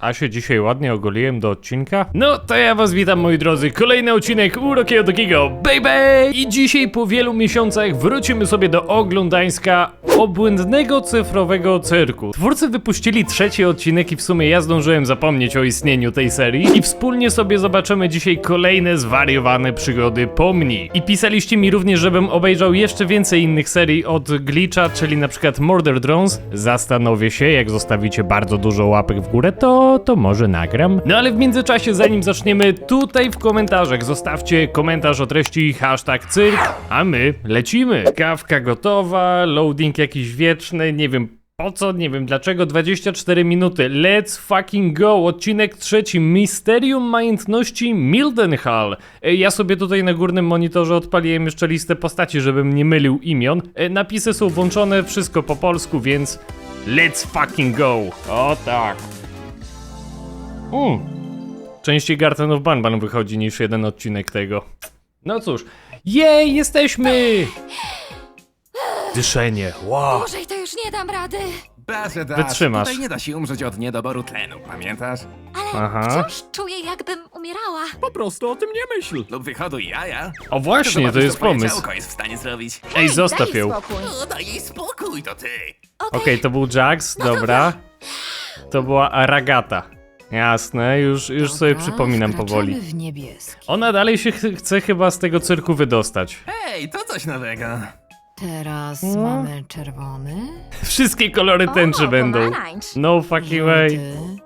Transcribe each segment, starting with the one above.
A się dzisiaj ładnie ogoliłem do odcinka? No to ja was witam moi drodzy, kolejny odcinek Urokiego Takiego Baby! I dzisiaj po wielu miesiącach wrócimy sobie do oglądańska obłędnego cyfrowego cyrku. Twórcy wypuścili trzeci odcinek i w sumie ja zdążyłem zapomnieć o istnieniu tej serii i wspólnie sobie zobaczymy dzisiaj kolejne zwariowane przygody Pomni. I pisaliście mi również, żebym obejrzał jeszcze więcej innych serii od Glitcha, czyli na przykład Murder Drones. Zastanowię się, jak zostawicie bardzo dużo łapek w górę, to, to może nagram. No ale w międzyczasie, zanim zaczniemy, tutaj w komentarzach zostawcie komentarz o treści hashtag cyrk, a my lecimy. Kawka gotowa, loading jakiś wieczny, nie wiem po co, nie wiem dlaczego, 24 minuty. Let's fucking go! Odcinek trzeci. Misterium Majątności Mildenhall. E, Ja sobie tutaj na górnym monitorze odpaliłem jeszcze listę postaci, żebym nie mylił imion. E, Napisy są włączone, wszystko po polsku, więc let's fucking go! O tak. Mm. Częściej Garten of Banban wychodzi niż jeden odcinek tego. No cóż. Jej, jesteśmy! Dyszenie, wow. Dłużej to już nie dam rady. Dasz, Wytrzymasz. Tutaj nie da się umrzeć od niedoboru tlenu, pamiętasz? Ale Aha. wciąż czuję, jakbym umierała. Po prostu o tym nie myśl. Lub wyhoduj jaja. O właśnie, to jest pomysł. ciałko jest w stanie zrobić. Ej, zostaw Daj ją. spokój. O, daj jej spokój, to ty. Okej, to był Jax, dobra. To była Ragata. Jasne, już, już sobie Dobra, przypominam wkraczamy powoli. w niebieski. Ona dalej się ch chce chyba z tego cyrku wydostać. Hej, to coś nowego. Teraz No. mamy czerwony, Wszystkie kolory tęczy O, będą. pomarańcz. No fucking way. żółty,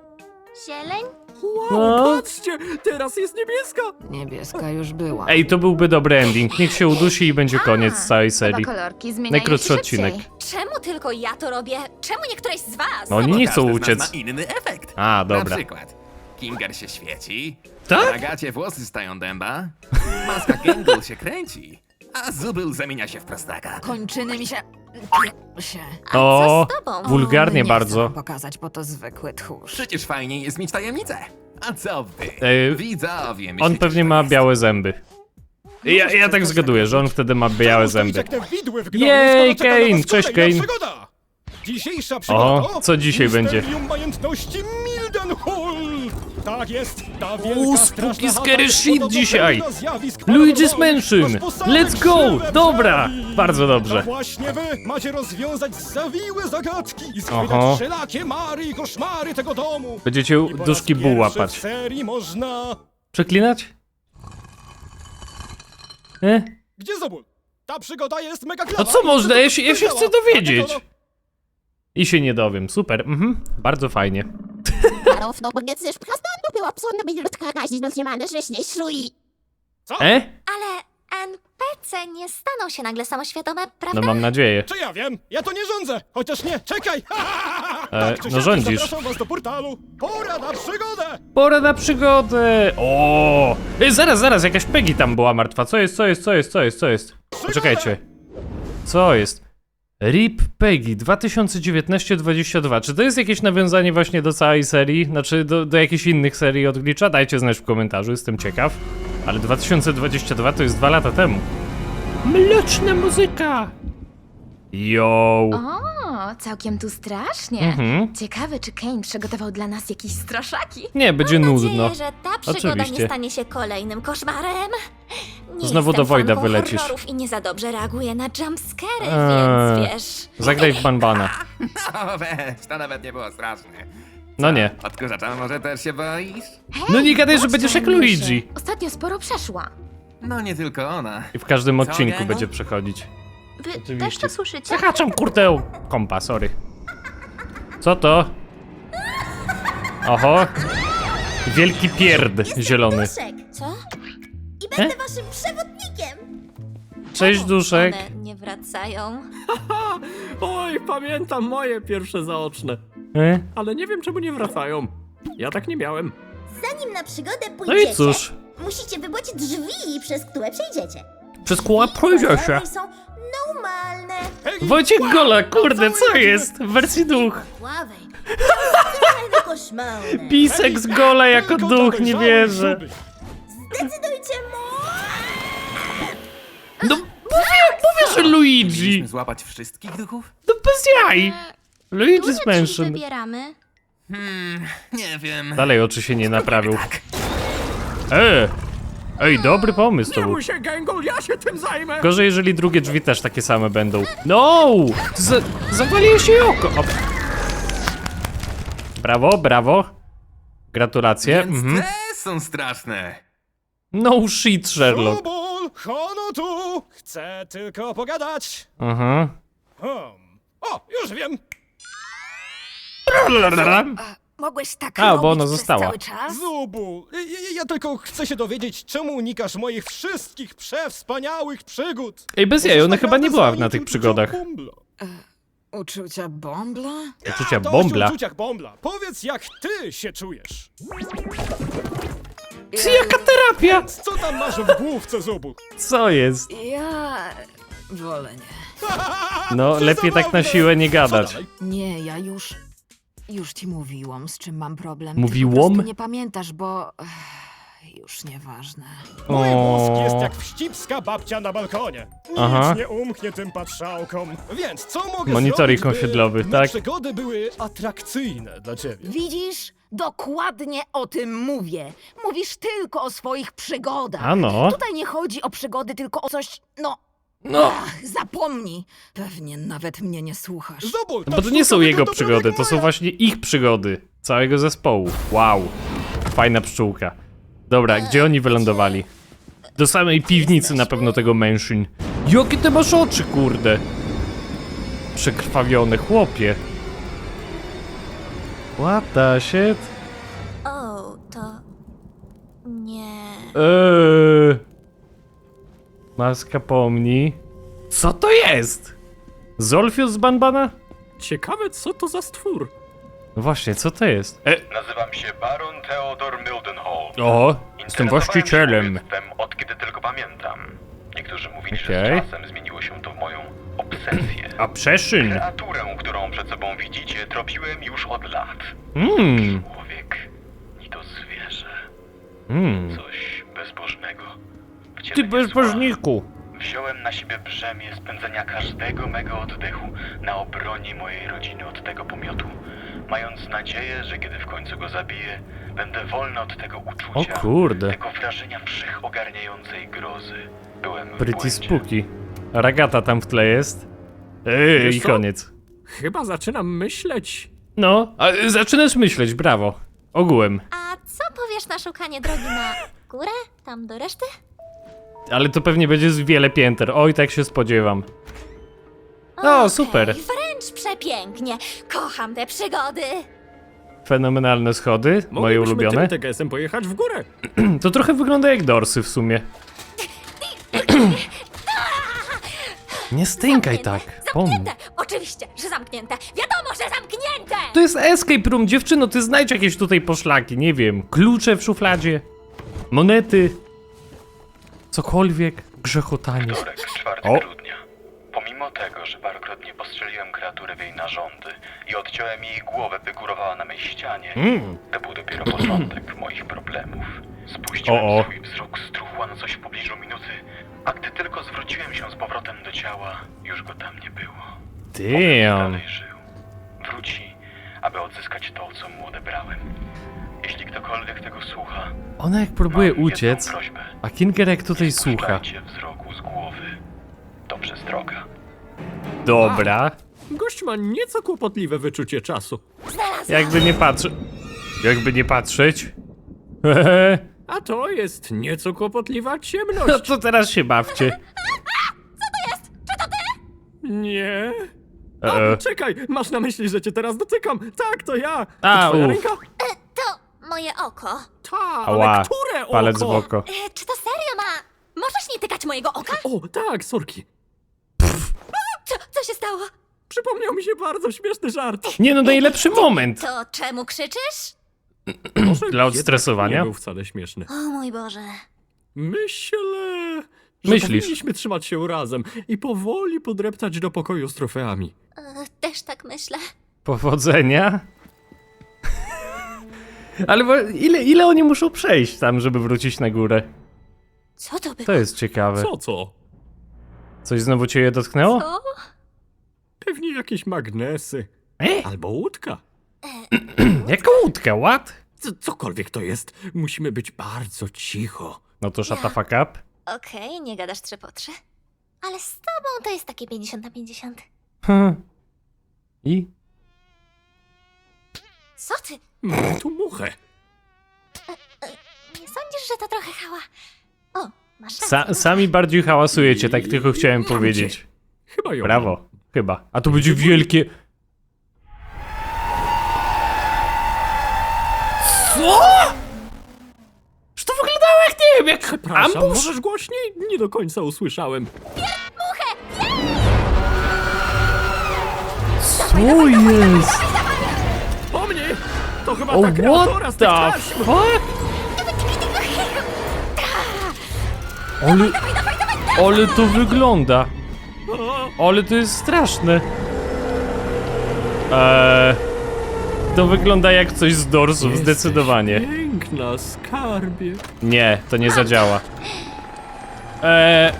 Zieleń? Wow, No. patrzcie, teraz jest niebieska. niebieska już była. Ej, to byłby dobry ending. Niech się udusi i będzie koniec A, całej Chyba serii. kolorki zmieniają Najkrótszy się odcinek. Czemu tylko ja to robię? Czemu nie któreś z was? No oni Bo nie chcą każdy z nas uciec. ma inny efekt. A, Na dobra. przykład, Kinger się świeci, Tak? na gacie włosy stają dęba, maska Gengle się kręci, a Zubyl zamienia się w prostaka. Kończyny mi się... się. A O, co z tobą? wulgarnie nie bardzo. Wam pokazać, bo to zwykły tchórz. Przecież fajniej jest mieć tajemnicę. A co wy? Ej, Widzowie, On myślicie, pewnie że ma białe zęby. Ja, ja tak zgaduję, że on wtedy ma białe zęby. Jak te widły w gnoju, Jej, skoro czeka na Kane, cześć, kolejna Kane. Przygoda. Dzisiejsza przygoda O, to co dzisiaj będzie? Misterium Majętności Mildenhall. Tak jest, ta wielka straszna spooky chata scary jest shit podobno dzisiaj. pełna zjawisk Luigi's paranormalnych, Mansion. Let's go. krzywe Dobra. Bardzo dobrze. To właśnie wy macie rozwiązać zawiłe zagadki i schwytać wszelakie mary i koszmary tego domu. Będziecie I po raz duszki buł pierwszy łapać. serii można... Przeklinać? E? Gdzie Zobul? Ta przygoda jest mega A klawa. co można? Ja się, ja się chcę dowiedzieć. I się nie dowiem. Super, mhm. Bardzo fajnie. Równo, bo nie chcesz prasnąć, była psuna minutka razić nos nie mamy rzeźniej szlui. E? Ale NPC nie staną się nagle samoświadome, prawda? No mam nadzieję. Czy ja wiem? Ja to nie rządzę! Chociaż nie, czekaj! E, czy no siak, rządzisz. Zapraszam was do portalu! Pora na przygodę! Pora na przygodę! O! Ej, zaraz, zaraz, jakaś Peggy tam była martwa. Co jest, co jest, co jest, co jest, co jest? Poczekajcie. Co jest? RIP Peggy 2019-22. Czy to jest jakieś nawiązanie właśnie do całej serii? Znaczy do, do jakichś innych serii od Glitcha? Dajcie znać w komentarzu, jestem ciekaw. Ale 2022 to jest dwa lata temu. Mleczna muzyka! Yo! O, całkiem tu strasznie. Mhm. Ciekawe, czy Kane przygotował dla nas jakieś straszaki. Nie, będzie Mam nudno. nadzieję, że ta przygoda Oczywiście. nie stanie się kolejnym koszmarem. Nie Znowu jestem do Wojda fanką wylecisz. horrorów i nie za dobrze reaguję na jumpscary, Eee. więc wiesz... Zagraj w Banbana. No weź, to nawet nie było straszne. No nie. Odkurzacza może też się boisz? No nie gadaj, że będziesz jak. Luigi. Ostatnio sporo przeszła. No nie tylko ona. I w każdym odcinku będzie przechodzić. Wy Oczywiście. też to słyszycie? Zahaczam kurtę kompa, sorry. Co to? Oho. Wielki pierd zielony. Co? I będę waszym przewodnikiem! Cześć duszek. One nie wracają. Oj, pamiętam moje pierwsze zaoczne. E? Ale nie wiem czemu nie wracają. Ja tak nie miałem. Zanim na przygodę No pójdziecie, i cóż. musicie wybrać drzwi, przez które przejdziecie. Przez koła pójdzie się. Są normalne. Wojciech Gola, kurde, co jest? W wersji duch. Ławej. Z Gola jako duch, nie wierzę. Zdecydujcie mu! No mówię, mówię, że Luigi. Mieliśmy złapać wszystkich duchów? No bez jaj. Luigi's Które drzwi Mansion. wybieramy? Hmm, nie wiem. Dalej oczy się nie naprawił. Tak. E! Ej, dobry pomysł to Nie był. bój się, ja się tym zajmę! Gorzej, jeżeli drugie drzwi też takie same będą. No! Z jej oko. O. Brawo, brawo. Gratulacje. Więc Mhm. te są straszne. No shit, Sherlock. Hono tu! Chcę tylko pogadać. Aha. Hmm. O, już wiem. Mogłeś tak A, bo robić ona przez została. cały czas? Zubul, ja, ja tylko chcę się dowiedzieć, czemu unikasz moich wszystkich przewspaniałych przygód. Ej, bez jaj, ona chyba naprawdę nie była na tych przygodach. Bumbla. Uczucia bombla? Uczucia Dość bombla. o uczuciach Bombla. Powiedz, jak ty się czujesz. Ty, Jaka terapia? Co tam masz w główce, Zubul? Co jest? Ja... wolę nie. No, lepiej tak na siłę nie Co gadać. dalej? Nie, ja już... Już ci mówiłam, z czym mam problem. Mówiłam? Ty po prostu nie pamiętasz, bo... ech, Już nieważne. Mój mózg jest jak wścibska babcia na balkonie. Nic Aha. nie umknie tym patrzałkom. Więc co mogę Monitoring zrobić, by osiedlowy, me tak? przygody były atrakcyjne dla ciebie? Widzisz? Dokładnie o tym mówię. Mówisz tylko o swoich przygodach. A no. Tutaj nie chodzi o przygody, tylko o coś, no... No. Ach, zapomnij. Pewnie nawet mnie nie słuchasz. Zobul, No bo to nie są jego przygody, to są właśnie ich przygody. Całego zespołu. Wow. Fajna pszczółka. Dobra, gdzie oni wylądowali? Do samej piwnicy na pewno tego mężczyzn. Jakie ty masz oczy, kurde? Przekrwawione, chłopie. What the shit? O, to... Nie... Eee. Maska pomni. Co to jest? Zolfius z Banbana? Ciekawe, co to za stwór? No właśnie, co to jest? E, Nazywam się Baron Theodor Mildenhall. o, jestem właścicielem. Się od kiedy tylko pamiętam. Niektórzy mówili, że Okej. z czasem zmieniło się to w moją obsesję. A przeszyn. Kreaturę, którą przed sobą widzicie, tropiłem już od lat. Mmm, Człowiek, ni to zwierzę. mmm. Coś bezbożnego. Ty Wcielenie bezbożniku. Wziąłem na siebie brzemię spędzenia każdego mego oddechu na obronie mojej rodziny od tego pomiotu, mając nadzieję, że kiedy w końcu go zabiję, będę wolny od tego O uczucia, kurde. tego wrażenia wszechogarniającej grozy. Byłem w Pretty błędzie. spooky. Ragata tam w tle jest. Ej, Wiesz i co? koniec. Chyba zaczynam myśleć... No, a y, zaczynasz myśleć, brawo. Ogółem. A co powiesz na szukanie drogi na górę? Tam do reszty? Ale to pewnie będzie z wiele pięter. Oj, tak się spodziewam. O, Okej, super. Wręcz przepięknie. Kocham te przygody. Fenomenalne schody, moje Moglibyśmy ulubione. tym TGS-em pojechać w górę. To trochę wygląda jak dorsy w sumie. Nie stękaj tak. Pom. Zamknięte! Oczywiście, że zamknięte. Wiadomo, że zamknięte! To jest escape room, dziewczyno, ty znajdź jakieś tutaj poszlaki, nie wiem, klucze w szufladzie, monety, cokolwiek, grzechotanie. Wtorek, 4 O. grudnia. Pomimo tego, że parokrotnie postrzeliłem kreaturę w jej narządy i odciąłem jej głowę, by górowała na mej ścianie, Mm. to był dopiero początek moich problemów. Spuściłem O, o. swój wzrok z truchła na coś w pobliżu minuty, a gdy tylko zwróciłem się z powrotem do ciała, już go tam nie było. Damn. Dalej żył. Wróci, aby odzyskać to, co mu odebrałem. Jeśli ktokolwiek tego słucha, Ona jak próbuje mam jedną uciec, prośbę. a Kingerek tutaj słucha. Spuszczajcie wzroku z głowy. To przestroga. Dobra, Gość ma nieco kłopotliwe wyczucie czasu. jakby nie patrzeć. Jakby nie patrzeć. Hehe. A to jest nieco kłopotliwa No ciemność. to teraz się bawcie. Nie. A, E, czekaj, masz na myśli, że cię teraz dotykam. Tak, to ja. To A, twoja ręka? To moje oko. Ta, ała, ale które oko? palec w oko. E, czy to serio ma... Możesz nie tykać mojego oka? O, tak, sorki. Co, co się stało? Przypomniał mi się bardzo śmieszny żart. Nie no, najlepszy moment. To czemu krzyczysz? Może Dla jednak odstresowania? Nie był wcale śmieszny. O mój Boże. Myślę, że Myślisz? powinniśmy trzymać się razem i powoli podreptać do pokoju z trofeami. E, też tak myślę. Powodzenia. Ale bo ile, ile oni muszą przejść tam, żeby wrócić na górę? Co to było? To jest ciekawe. Co, co? Coś znowu cię je dotknęło? Co? Pewnie jakieś magnesy. E? Albo łódka. Jaka łódka, what? C cokolwiek to jest, musimy być bardzo cicho. No to shut the fuck up. Okej, nie gadasz trzy po trzy. Ale z tobą to jest takie 50 na 50. Hmm. I? Co ty? Mamy tu muchę. Nie sądzisz, że to trochę hała? O, masz rację. Sa sami bardziej hałasujecie, tak tylko chciałem powiedzieć. Chyba ją. Brawo. Chyba. A to będzie wielkie... Co? Że to wyglądało jak, nie wiem, jak Przepraszam, ambush? możesz głośniej? Nie do końca usłyszałem. Co jest? To chyba O, ta kreatora what z tych the taśm! fuck? Ale... Ale to wygląda. Ale to jest straszne. Eee... To wygląda jak coś z dorsów, Jesteś zdecydowanie. Piękna, skarbie. Nie, to nie zadziała. Eee...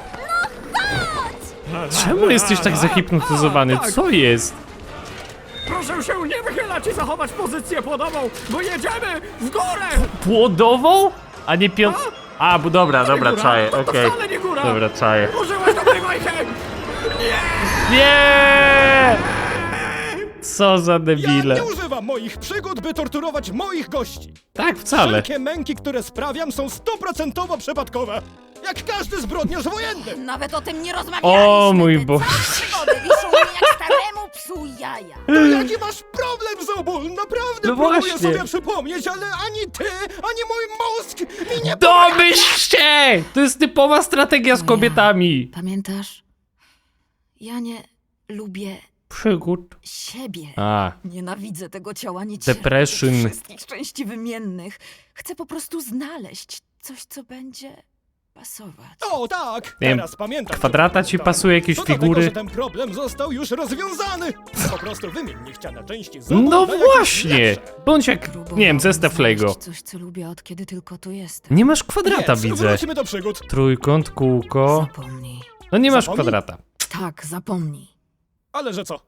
Czemu jesteś tak zahipnotyzowany? Co jest? I zachować pozycję płodową, bo jedziemy w górę! Płodową? A nie piąt... A, bo dobra, dobra, góra. czaję, To- to okej. wcale nie góra. Dobra, czaję. Użyłeś dobrej wajchy! Nie! Co za Ja debile. nie używam moich przygód, by torturować moich gości. Tak, wcale. Wszelkie męki, które sprawiam, są stuprocentowo przypadkowe. Jak każdy zbrodniarz wojenny. Nawet o tym nie rozmawialiśmy. O mój Boże. całe przygody wiszą mi jak staremu psu jaja. To jaki masz problem, Zobul? Naprawdę No próbuję właśnie. sobie przypomnieć, ale ani ty, ani mój mózg mi nie Domyśl się! To jest typowa strategia z kobietami. Pamiętasz? Ja nie lubię Przygód. siebie. A, Nienawidzę tego ciała, nie cierpię Depression. tych wszystkich części wymiennych. Chcę po prostu znaleźć coś, co będzie pasować. O, tak! Nie wiem, Teraz pamiętam. kwadrata co ci pasuje jakieś To dlatego, figury? że ten problem został już rozwiązany. Po prostu wymień niechciane części Zobul No na jakieś właśnie! lepsze. Bądź jak, nie wiem, zestaw znaleźć Lego. coś, co lubię od kiedy tylko tu jestem. Nie masz kwadrata, Więc widzę. wróćmy do przygód. Trójkąt, kółko. Zapomnij. No nie masz Zapomnij? kwadrata. Tak, zapomnij. Ale że co?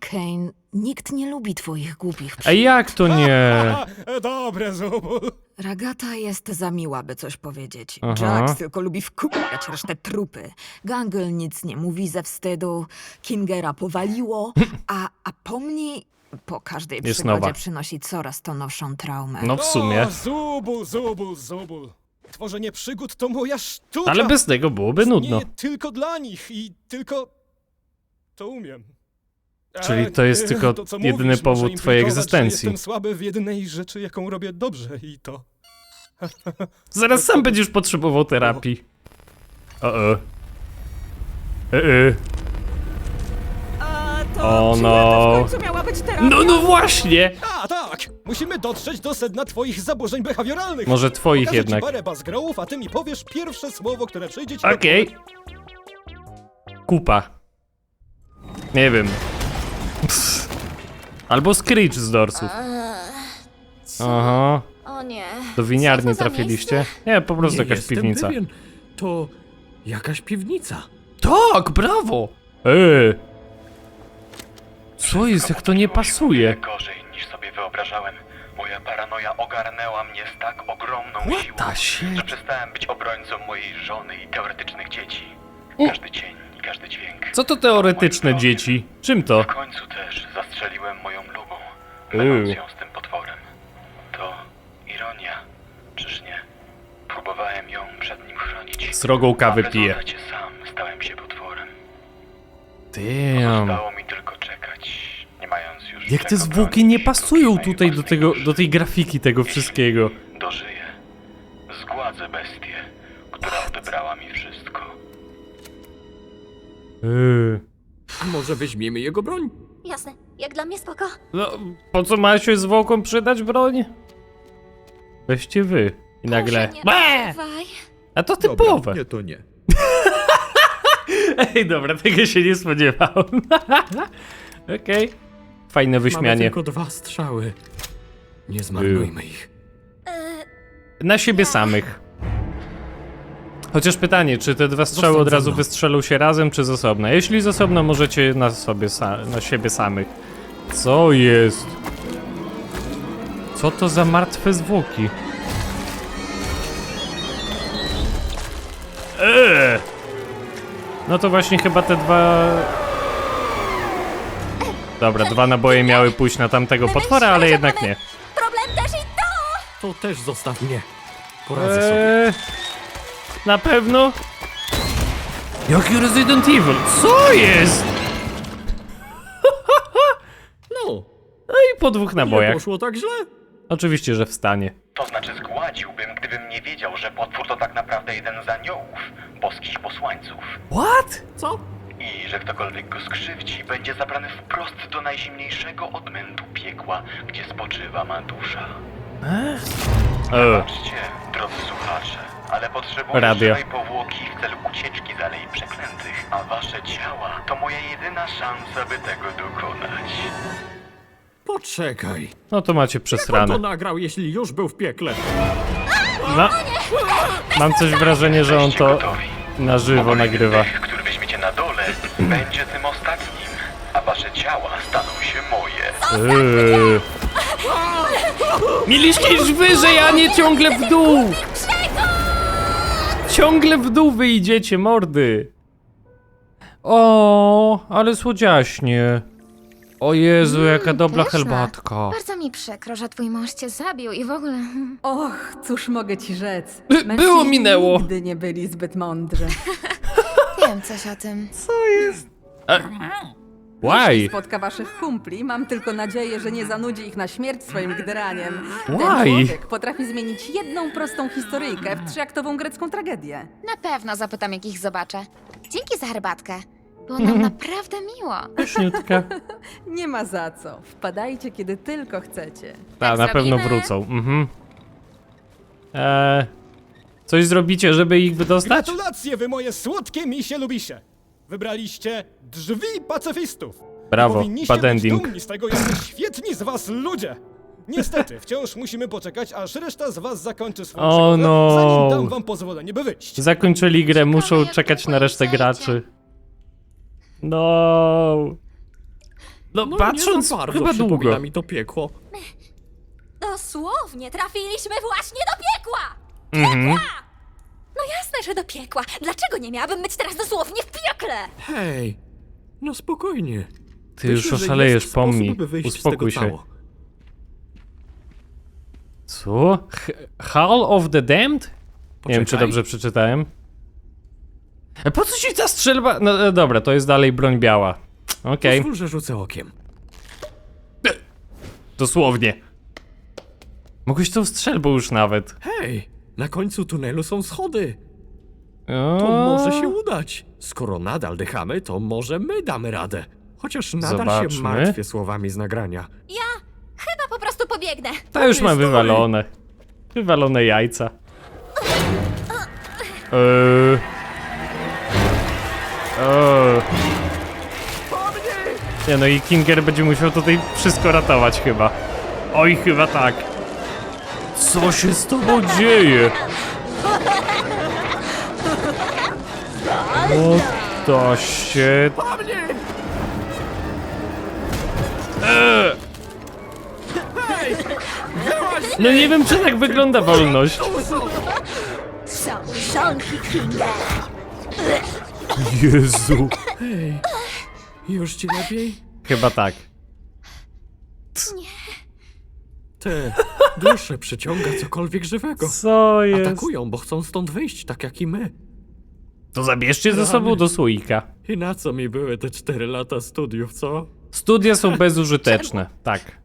Kane, nikt nie lubi twoich głupich A jak to nie? Aha, dobre, Zobul. Ragata jest za miła, by coś powiedzieć. Aha. Jax tylko lubi wkupiać resztę trupy. Gangle nic nie mówi ze wstydu. Kingera powaliło, a, a pomni po każdej Jest przygodzie nowa. przynosi coraz to nowszą traumę. No w sumie. O, Zubul, Zubul, Zubul. Tworzenie przygód to moja sztuka. Ale bez tego byłoby nudno. Nie tylko dla nich i tylko to umiem. Czyli to jest tylko to, co jedyny mówisz, powód może twojej implikować, że egzystencji. Jestem słaby w jednej rzeczy, jaką robię dobrze i to. Zaraz sam będziesz potrzebował terapii. O o. E -e. A to O czy no. to w końcu miała być terapia? No, no właśnie! A, tak! Musimy dotrzeć do sedna twoich zaburzeń behawioralnych. Może twoich Pokażę jednak. Ci parę bazgrołów, a ty mi powiesz pierwsze słowo, które przyjdzie ci do Okej. Kupa. Nie wiem. Pss. Albo Screech z dorsów. Co? Aha. O nie. Do winiarni Co to za trafiliście? miejsce? Nie, po prostu jakaś jestem piwnica. pewien. To jakaś piwnica. Tak, brawo! Eee. Co jest, jak to nie pasuje? Gorzej niż sobie wyobrażałem. Moja paranoja ogarnęła mnie z tak ogromną siłą, the shit? że przestałem być obrońcą mojej żony i teoretycznych dzieci. Każdy cień każdy dźwięk. Co to teoretyczne dzieci? Czym to? W końcu też zastrzeliłem moją lubą, Uuu. myląc ją z tym potworem. To ironia, czyż nie? Próbowałem ją przed nim chronić. Srogą kawę A w piję. rezultacie sam stałem się potworem. Damn. Zostało mi tylko czekać, nie mając już Jak te czego zwłoki nie pasują oprócz tutaj do tego, do tej grafiki tego wszystkiego. Dożyję. Zgładzę bestię, która odebrała mi. Eee. A może weźmiemy jego broń? Jasne, jak dla mnie spoko. No, po co ma się zwłokom przydać broń? Weźcie wy. I nagle... Proszę, nie używaj. A to typowe. nie, to nie. Ej, dobra, tego się nie spodziewałem. Okej. Fajne Mamy wyśmianie. tylko dwa strzały. Nie zmarnujmy ich. E, Na siebie samych. Chociaż pytanie, czy te dwa strzały Zostań od razu wystrzelą się razem, czy z osobna? Jeśli z osobna, możecie na sobie sa na siebie samych. Co jest? Co to za martwe zwłoki? Eee! No to właśnie chyba te dwa... Dobra, dwa naboje miały pójść na tamtego potwora, ale jednak nie. Problem też i to! To też zostaw mnie. Poradzę sobie. Na pewno? Jaki Resident Evil? Co jest? No, No i po dwóch nie nabojach. poszło tak źle. Oczywiście, że wstanie. To znaczy zgładziłbym, gdybym nie wiedział, że potwór to tak naprawdę jeden z aniołów, boskich posłańców. What? Co? I że ktokolwiek go skrzywdzi, będzie zabrany wprost do najzimniejszego odmętu piekła, gdzie spoczywa ma dusza. Eee, Patrzcie, drodzy słuchacze, ale potrzebuję Radio. żywej powłoki w celu ucieczki z Alei Przeklętych, a wasze ciała to moja jedyna szansa, by tego dokonać. Poczekaj. no to macie On to przesrane. nagrał, jeśli już był w piekle. No. Mam coś wrażenie, że on Jesteście to gotowi? na żywo nagrywa. dech, który weźmiecie na dole, będzie tym ostatnim, a wasze ciała staną się moje. Eee. Mieliście iść wyżej, a nie ciągle w dół! Ciągle w dół wyjdziecie, mordy! O, ale słodziaśnie. O Jezu, jaka dobra pyszne. herbatka. Bardzo mi przykro, że twój mąż cię zabił i w ogóle... Och, cóż mogę ci rzec? By- było Mężczyźni minęło. Nigdy nie byli zbyt mądrzy. Wiem coś o tym. Jeśli Why? spotka waszych kumpli, mam tylko nadzieję, że nie zanudzi ich na śmierć swoim gderaniem. Ten Why? człowiek potrafi zmienić jedną prostą historyjkę w trzyaktową grecką tragedię. Na pewno zapytam, jak ich zobaczę. Dzięki za herbatkę. Było nam naprawdę miło. Pyszniutka. Nie ma za co. Wpadajcie, kiedy tylko chcecie. Tak, na pewno zrobimy. wrócą. Mhm. Eee, coś zrobicie, żeby ich wydostać? Gratulacje, wy moje słodkie misie lubisie! Wybraliście drzwi pacyfistów! Brawo, Powinniście bad być ending. dumni z tego, jacy świetni z was ludzie! Niestety, wciąż musimy poczekać, aż reszta z was zakończy swoją O przygodę, no. zanim dam wam pozwolenie, by wyjść. Zakończyli grę, muszą jak czekać na resztę zajdzie. graczy. No. No, No patrząc, nie za bardzo chyba przypomina długo. mi to piekło. Dosłownie trafiliśmy właśnie do piekła! Mhm. No jasne, że do piekła. Dlaczego nie miałabym być teraz dosłownie w piekle? Hej, no spokojnie. Ty już Myślę, że oszalejesz, jest pomnij. sposób, by wyjść z Uspokój tego się. cało. Co? H Hall of the Damned? Nie wiem, czy Poczekaj. dobrze przeczytałem. E, Po co ci ta strzelba? No e, dobra, to jest dalej broń biała. Okej, Pozwól, że rzucę okiem. dosłownie. Mogłeś tą strzelbą już nawet. Hej, na końcu tunelu są schody. To może się udać. Skoro nadal dychamy, to może my damy radę. Chociaż nadal się Zobaczmy. martwię słowami z nagrania. Ja chyba po prostu pobiegnę. To już mam wywalone. Wywalone jajca. Eee. O. Nie no i Kinger będzie musiał tutaj wszystko ratować chyba. Oj, chyba tak. Co się z tobą dzieje? The shit? Eee. No nie wiem, czy tak wygląda wolność. Są żonki Kinga. Jezu. Hej, już ci lepiej? Chyba tak. Te dusze przyciąga cokolwiek żywego. Co jest? Atakują, bo chcą stąd wyjść, tak jak i my. To zabierzcie ze sobą do słoika. I na co mi były te cztery lata studiów, co? Studia są bezużyteczne, tak.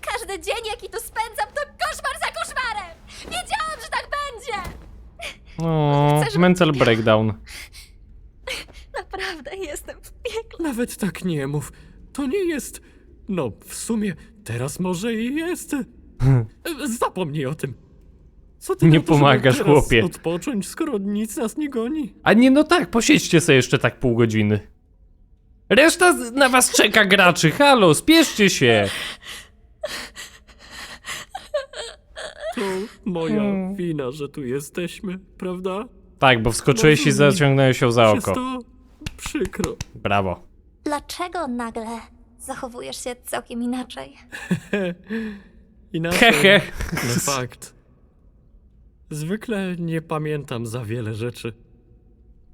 Każdy dzień, jaki tu spędzam, to koszmar za koszmarem! Wiedziałam, że tak będzie! O, Chcę, żebym mental breakdown. Naprawdę jestem w piekle. Nawet tak nie mów. To nie jest. No, w sumie teraz może i jest. Zapomnij o tym. Co ty Nie na to, żeby pomagasz, teraz chłopie. odpocząć, skoro nic nas nie goni? A nie, no tak, posiedźcie sobie jeszcze tak pół godziny. Reszta z- na was czeka graczy, halo, spieszcie się! To moja Hmm. wina, że tu jesteśmy, prawda? Tak, bo wskoczyłeś i zaciągnąłeś się za Jest oko. to przykro. Brawo. Dlaczego nagle zachowujesz się całkiem inaczej. Inaczej. Hehe. No fakt. Zwykle nie pamiętam za wiele rzeczy.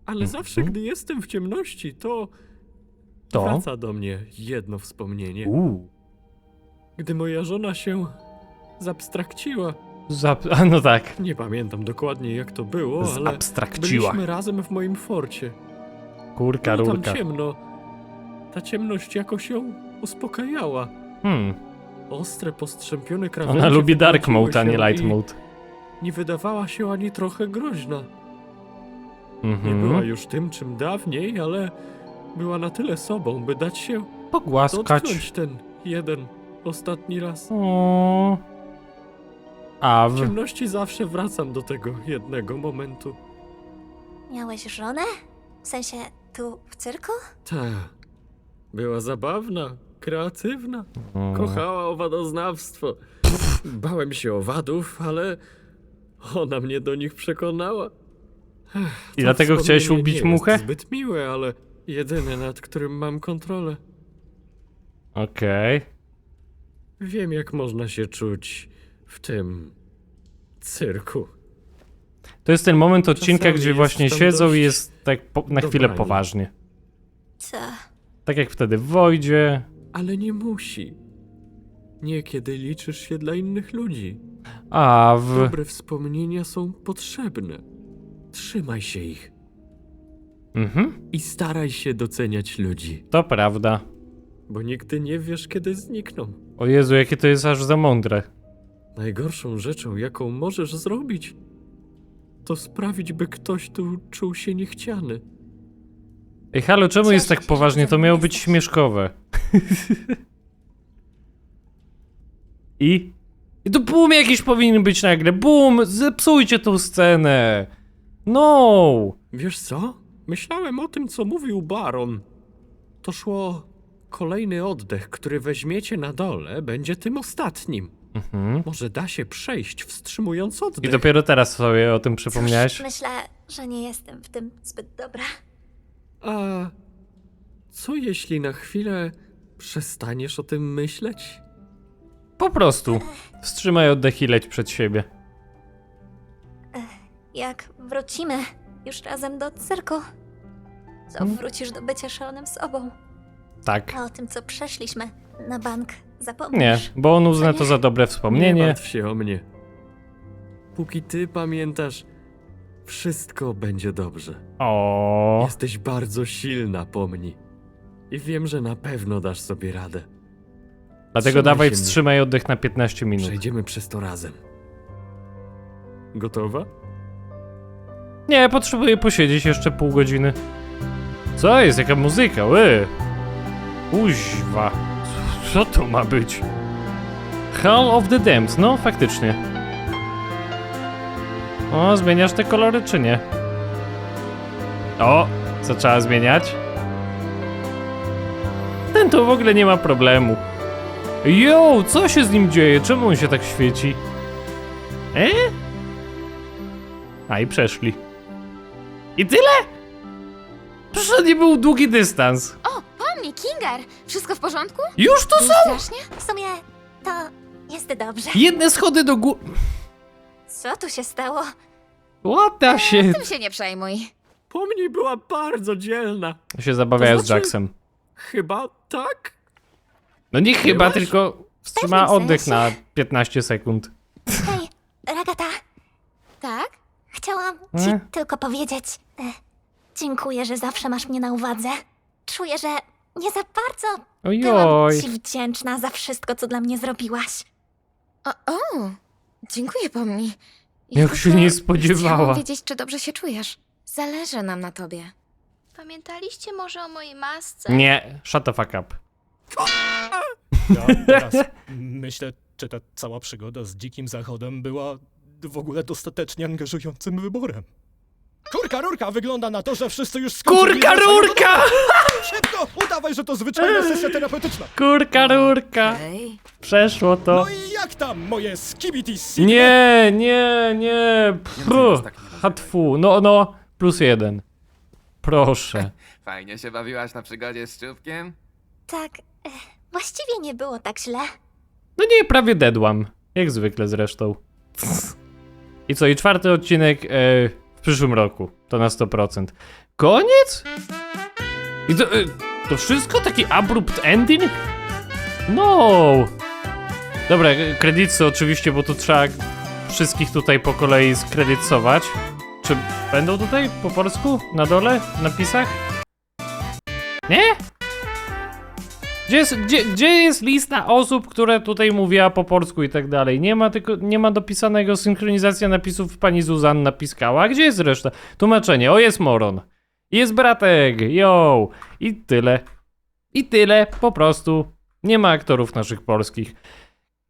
Ale zawsze, gdy jestem w ciemności, to, To? wraca do mnie jedno wspomnienie. Uuu. Gdy moja żona się zabstrakciła. Zap- A no tak. Nie pamiętam dokładnie jak to było, ale Zabstrakciła. byliśmy razem w moim forcie. Kurka, Było tam rurka. ciemno. Ta ciemność jakoś ją uspokajała. Hmm. Ostre, postrzępione krawędzie Ona lubi dark mode, a nie light mode. Nie wydawała się ani trochę groźna. Nie Mhm. była już tym, czym dawniej, ale była na tyle sobą, by dać się Pogłaskać. dotknąć ten jeden ostatni raz. O. A W w... ciemności zawsze wracam do tego jednego momentu. Miałeś żonę? W sensie tu w cyrku? Ta. Była zabawna, kreatywna. O. Kochała owadoznawstwo. Bałem się owadów, ale ona mnie do nich przekonała. Ech, I to dlatego chciałeś wspomnienie ubić nie muchę? Jest zbyt miłe, ale jedyne, nad którym mam kontrolę. Okej. Wiem, jak można się czuć w tym cyrku. To jest ten moment odcinka, Czasami gdzie jest właśnie tam siedzą i dość jest tak po, na chwilę poważnie. Co? Tak jak wtedy w Wojdzie. Ale nie musi. Niekiedy liczysz się dla innych ludzi. A w... Dobre wspomnienia są potrzebne. Trzymaj się ich Mhm. i staraj się doceniać ludzi, To prawda. bo nigdy nie wiesz, kiedy znikną. O Jezu, jakie to jest aż za mądre. Najgorszą rzeczą, jaką możesz zrobić, to sprawić, by ktoś tu czuł się niechciany. Ej, halo, czemu jest tak poważnie? To miało być śmieszkowe. I? I to boom jakiś powinien być nagle. Boom! Zepsujcie tą scenę! No! Wiesz co? Myślałem o tym, co mówił Baron. To szło. Kolejny oddech, który weźmiecie na dole, będzie tym ostatnim. Mhm. Może da się przejść, wstrzymując oddech. I dopiero teraz sobie o tym przypomniałeś? Cóż, myślę, że nie jestem w tym zbyt dobra. A co jeśli na chwilę przestaniesz o tym myśleć? Po prostu. Wstrzymaj oddech i leć przed siebie. Jak wrócimy już razem do cyrku, to Hmm? wrócisz do bycia szalonym sobą. Tak. A o tym, co przeszliśmy na bank, Nie, zapomnisz. bo on uzna to nie? za dobre Nie wspomnienie. martw się o mnie. Póki ty pamiętasz, wszystko będzie dobrze. O, Jesteś bardzo silna, pomni. I wiem, że na pewno dasz sobie radę. Dlatego dawaj się mnie. wstrzymaj oddech na 15 minut. Przejdziemy przez to razem. Gotowa? Nie, potrzebuję posiedzieć jeszcze pół godziny. Co jest? Jaka muzyka? Ły! Uźwa. Co to ma być? Hall of the Damned. No, faktycznie. O, zmieniasz te kolory, czy nie? O, zaczęła zmieniać. Ten to w ogóle nie ma problemu. Yo, co się z nim dzieje? Czemu on się tak świeci? E? A i przeszli. I tyle? Przecież to nie był długi dystans. O, pomni, Kinger! Wszystko w porządku? Już to są Strasznie? W sumie to jest dobrze. jedne schody do góry. Co tu się stało? What the shit? Tym się nie przejmuj. Pomni była bardzo dzielna. Się zabawiają To z znaczy- Jacksem. Chyba tak? No nie chyba, tylko wstrzymała pewnym oddech na sensie. 15 sekund. Hej, Ragata. Tak? Chciałam ci E? tylko powiedzieć. E, dziękuję, że zawsze masz mnie na uwadze. Czuję, że nie za bardzo byłam Ojoj. ci wdzięczna za wszystko, co dla mnie zrobiłaś. O, o, dziękuję pomni. Jak się nie spodziewała. Chciałam wiedzieć, czy dobrze się czujesz. Zależy nam na tobie. Pamiętaliście może o mojej masce? Nie, shut the fuck up. Ja teraz myślę, czy ta cała przygoda z Dzikim Zachodem była w ogóle dostatecznie angażującym wyborem. Kurka rurka, wygląda na to, że wszyscy już skończyli Kurka wracają do rurka! domu. Szybko, udawaj, że to zwyczajna sesja terapeutyczna. Kurka rurka! Ej, Przeszło to. No i jak tam moje sigma? Nie, nie, nie. Nas tak. Hatfu. No, no. Plus jeden. Proszę. Fajnie się bawiłaś na przygodzie z Czubkiem? Tak, e, Właściwie nie było tak źle. No nie, prawie dedłam. Jak zwykle zresztą. I co, i czwarty odcinek e, przyszłym roku. To na 100%. Koniec? I to, e, to wszystko? Taki abrupt ending? No. Dobra, kredyty oczywiście, bo tu trzeba wszystkich tutaj po kolei skredytować. Czy będą tutaj po polsku? Na dole? W napisach? Nie? Gdzie jest, gdzie, gdzie jest lista osób, które tutaj mówiła po polsku i tak dalej? Nie ma tylko, nie ma dopisanego synchronizacja napisów pani Zuzanna Piskała. Gdzie jest reszta? Tłumaczenie. O, jest Moron. Jest bratek. Yo. I tyle. I tyle. Po prostu. Nie ma aktorów naszych polskich.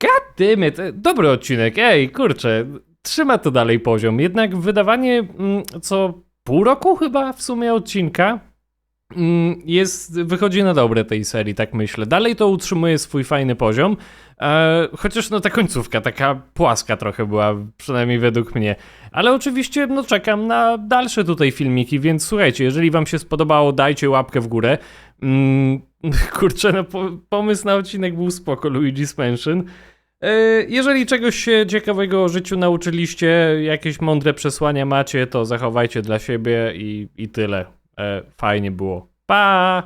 Gadymy, dobry odcinek. Ej, kurczę. Trzyma to dalej poziom. Jednak wydawanie mm, co pół roku chyba w sumie odcinka jest, wychodzi na dobre tej serii, tak myślę. Dalej to utrzymuje swój fajny poziom, e, chociaż no ta końcówka taka płaska trochę była, przynajmniej według mnie. Ale oczywiście no czekam na dalsze tutaj filmiki, więc słuchajcie, jeżeli wam się spodobało, dajcie łapkę w górę. Mm, kurczę, no po, pomysł na odcinek był spoko, Luigi's Mansion. E, Jeżeli czegoś się ciekawego o życiu nauczyliście, jakieś mądre przesłania macie, to zachowajcie dla siebie i, i tyle. E, Fajnie było. Pa!